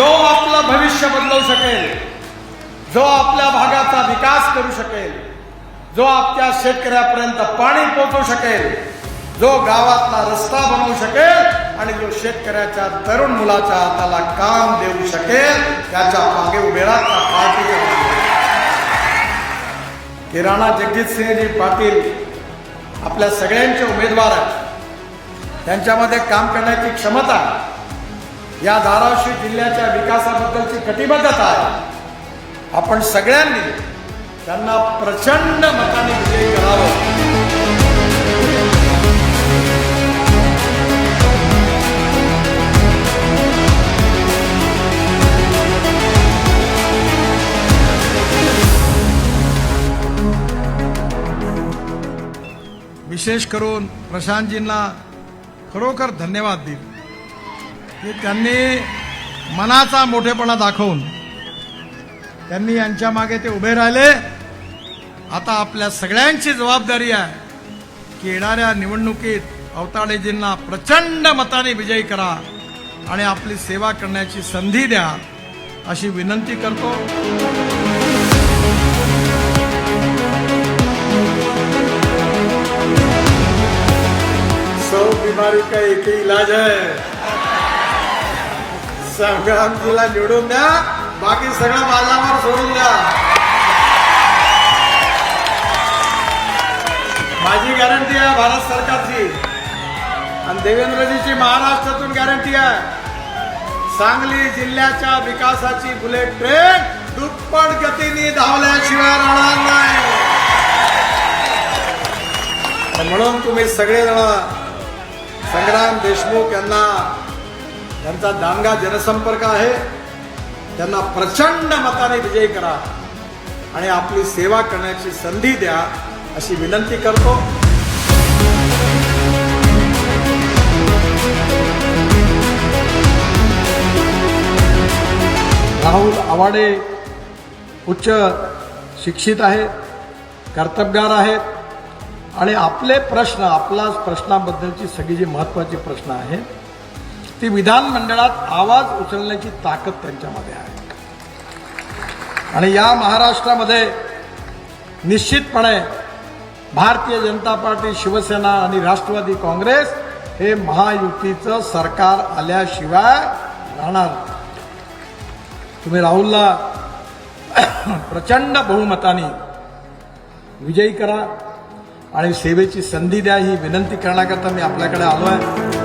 जो आपलं भविष्य बदलवू शकेल जो आपल्या भागाचा विकास करू शकेल जो आपल्या शेतकऱ्यापर्यंत पाणी पोचू शकेल जो गावातला रस्ता बनवू शकेल आणि जो शेतकऱ्याच्या तरुण मुलाच्या हाताला काम देऊ शकेल त्याच्यामागे उभे राहा त्या राणा जगजितसिंहजी पाटील आपल्या सगळ्यांचे उमेदवार आहेत त्यांच्यामध्ये काम करण्याची क्षमता आहे. या धाराशिव जिल्ह्याच्या विकासाबद्दलची कटिबद्धता आहे. आपण सगळ्यांनी त्यांना प्रचंड मताने विजयी करावं. विशेष करून प्रशांतजींना खरोखर धन्यवाद देईल की त्यांनी मनाचा मोठेपणा दाखवून त्यांनी यांच्या मागे ते उभे राहिले. आता आपल्या सगळ्यांची जबाबदारी आहे की येणाऱ्या निवडणुकीत अवताडेजींना प्रचंड मताने विजयी करा आणि आपली सेवा करण्याची संधी द्या अशी विनंती करतो. सौ बीमारी का एक ही इलाज है। संग्रामजीला निवडून द्या. बाकी सगळं बाजावर सोडून द्या. माझी गॅरंटी आहे भारत सरकारची. आणि देवेंद्रजीची महाराष्ट्रातून गॅरंटी आहे. सांगली जिल्ह्याच्या विकासाची बुलेट ट्रेन दुप्पट गतीने धावल्याशिवाय राहणार नाही. म्हणून तुम्ही सगळेजण संग्राम देशमुख यांना त्यांचा दांगा जनसंपर्क आहे. त्यांना प्रचंड मताने विजयी करा आणि आपली सेवा करण्याची संधी द्या अशी विनंती करतो. राहुल आवाडे उच्च शिक्षित आहेत कर्तबगार आहेत आणि आपले प्रश्न आपला प्रश्नाबद्दलची सगळी जी महत्वाची प्रश्न आहेत ती विधानमंडळात आवाज उचलण्याची ताकद त्यांच्यामध्ये आहे. आणि या महाराष्ट्रामध्ये निश्चितपणे भारतीय जनता पार्टी शिवसेना आणि राष्ट्रवादी काँग्रेस हे महायुतीचं सरकार आल्याशिवाय राहणार तुम्ही राहुलला प्रचंड बहुमताने विजयी करा आणि सेवेची संधी द्या ही विनंती करण्याकरता मी आपल्याकडे आलो आहे